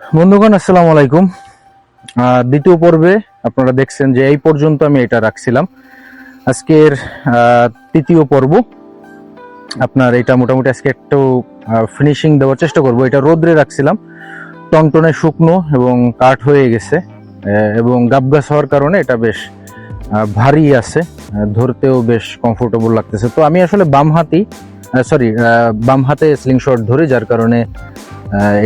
বন্ধুগণ, আসসালামু আলাইকুম। দ্বিতীয় পর্বে আপনারা দেখছেন যে এই পর্যন্ত আমি এটা রাখছিলাম। আজকের তৃতীয় পর্ব। আপনার এটা মোটামুটি আজকে একটু ফিনিশিং দেওয়ার চেষ্টা করব। এটা রোদ্রে রাখছিলাম। টনটনে শুকনো এবং কাঠ হয়ে গেছে এবং গাবগাছ হওয়ার কারণে এটা বেশ ভারী আছে ধরতেও বেশ কমফোর্টেবল লাগতেছে। তো আমি আসলে বাম হাতি সরি বাম হাতে স্লিং শট ধরে, যার কারণে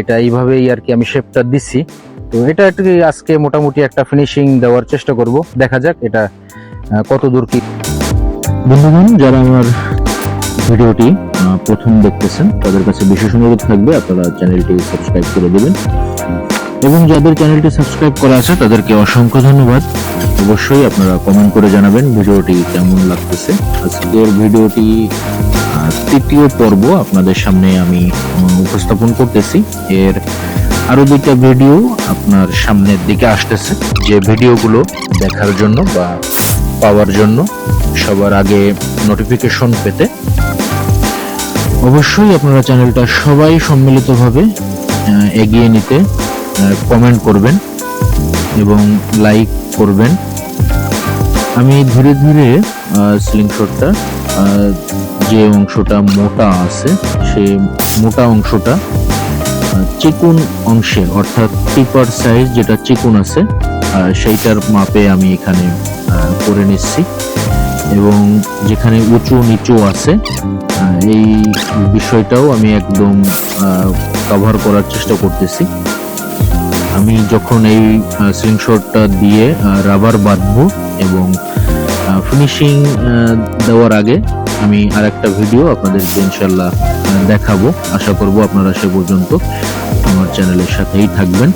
এটা এইভাবেই আর কি আমি শেপটা দিচ্ছি তো এটা একটু আজকে মোটামুটি একটা ফিনিশিং দেওয়ার চেষ্টা করব। দেখা যাক এটা কত দূর কি। বন্ধুগণ, যারা আমার ভিডিওটি প্রথম দেখতেছেন, তাদের কাছে বিশেষ অনুরোধ থাকবে, আপনারা চ্যানেলটি সাবস্ক্রাইব করে দেবেন। এবং যাদের চ্যানেলটি সাবস্ক্রাইব করা আছে, তাদেরকে অসংখ্য ধন্যবাদ। অবশ্যই আপনারা কমেন্ট করে জানাবেন, ভিডিওটি কেমন লাগতেছে। আজকের ভিডিওটি তৃতীয় পর্ব আপনাদের সামনে আমি উপস্থাপন করতেছি। এর আরও দুইটা ভিডিও আপনার সামনের দিকে আসতেছে। যে ভিডিওগুলো দেখার জন্য বা পাওয়ার জন্য সবার আগে নোটিফিকেশন পেতে। অবশ্যই আপনারা চ্যানেলটা সবাই সম্মিলিতভাবে এগিয়ে নিতে কমেন্ট করবেন এবং লাইক করবেন। আমি ধীরে ধীরে স্লিংশটটা যে অংশটা মোটা আছে সেই মোটা অংশটা চিকুন অংশে, অর্থাৎ টিপার সাইজ যেটা চিকুন আছে সেইটার মাপে আমি এখানে করে নিচ্ছি। এবং যেখানে উঁচু নিচু আছে এই বিষয়টাও আমি একদম কভার করার চেষ্টা করতেছি। আমি যখন এই স্লিংশটটা দিয়ে রাবার বাঁধবো এবং ফিনিশিং দেওয়ার আগে আমি আর একটা ভিডিও আপনাদেরকে ইনশাল্লাহ দেখাবো। আশা করব আপনারা সে পর্যন্ত আমার চ্যানেলের সাথেই থাকবেন।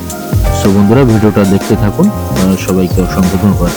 সো বন্ধুরা ভিডিওটা দেখতে থাকুন। সবাইকে অসংখ্য ধন্যবাদ।